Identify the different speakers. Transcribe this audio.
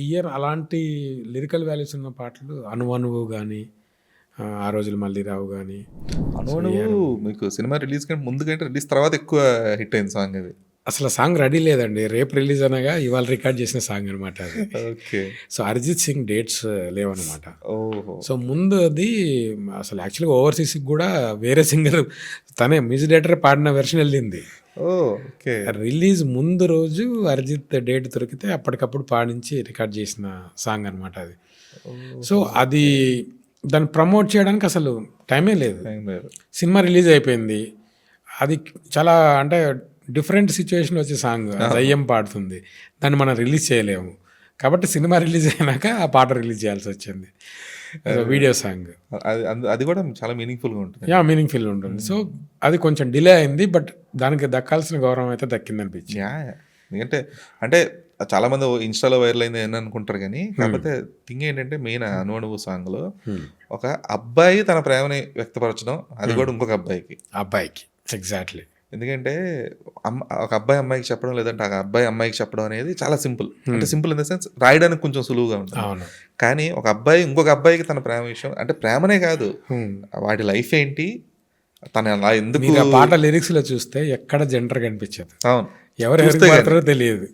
Speaker 1: Year అలాంటి lyrical values ఉన్న పాటలు అనువనువు కానీ ఆ రోజులు మళ్ళీ రావు కానీ
Speaker 2: అనువనువు మీకు సినిమా రిలీజ్ కంటే ముందు కంటే రిలీజ్ తర్వాత ఎక్కువ హిట్ అయింది సాంగ్ అది.
Speaker 1: అసలు సాంగ్ రెడీ లేదండి. రేపు రిలీజ్ అనగా ఇవాళ రికార్డ్ చేసిన సాంగ్ అనమాట అది.
Speaker 2: Okay.
Speaker 1: So Arijit Singh dates లేవన్నమాట.
Speaker 2: ఓహో.
Speaker 1: సో ముందు అది అసలు యాక్చువల్గా ఓవర్సీస్కి కూడా వేరే సింగర్ తనే మ్యూజిక్ డైరెక్టర్ పాడిన వెర్షన్ వెళ్ళింది.
Speaker 2: ఓకే.
Speaker 1: రిలీజ్ ముందు రోజు అరిజిత్ డేట్ దొరికితే అప్పటికప్పుడు పాడించి రికార్డ్ చేసిన సాంగ్ అనమాట అది. సో అది దాన్ని ప్రమోట్ చేయడానికి అసలు టైమే లేదు. సినిమా రిలీజ్ అయిపోయింది. అది చాలా అంటే డిఫరెంట్ సిచ్యువేషన్ వచ్చే సాంగ్ దయ్యం పాడుతుంది. దాన్ని మనం రిలీజ్ చేయలేము. కాబట్టి సినిమా రిలీజ్ అయినాక ఆ పాట రిలీజ్ చేయాల్సి వచ్చింది. Video song.
Speaker 2: అది కూడా చాలా మీనింగ్ఫుల్గా ఉంటుంది.
Speaker 1: యా మీనింగ్ ఫీల్ ఉంటుంది. సో అది కొంచెం డిలే అయింది బట్ దానికి దక్కాల్సిన గౌరవం అయితే దక్కింది అనిపించింది.
Speaker 2: ఎందుకంటే అంటే చాలా మంది ఇన్స్టాలో వైరల్ అయింది అని అనుకుంటారు కానీ కాకపోతే థింగ్ ఏంటంటే మెయిన్ అనువనువు సాంగ్లో ఒక అబ్బాయి తన ప్రేమని వ్యక్తపరచడం అది కూడా ఇంకొక అబ్బాయికి.
Speaker 1: అబ్బాయికి ఎగ్జాక్ట్లీ.
Speaker 2: ఎందుకంటే అమ్మ ఒక అబ్బాయి అమ్మాయికి చెప్పడం లేదంటే ఒక అబ్బాయి అమ్మాయికి చెప్పడం అనేది చాలా సింపుల్. అంటే సింపుల్ ఇన్ ద సెన్స్ రాయడానికి కొంచెం సులువుగా ఉంటుంది. కానీ ఒక అబ్బాయి ఇంకొక అబ్బాయికి తన ప్రేమ విషయం అంటే ప్రేమనే కాదు.
Speaker 1: Hmm.
Speaker 2: వాటి లైఫ్ ఏంటి తను అలా ఎందుకు
Speaker 1: ఆ పాట లిరిక్స్లో చూస్తే ఎక్కడ జెండర్ కనిపించదు.
Speaker 2: అవును.
Speaker 1: ఎవరు తెలియదు.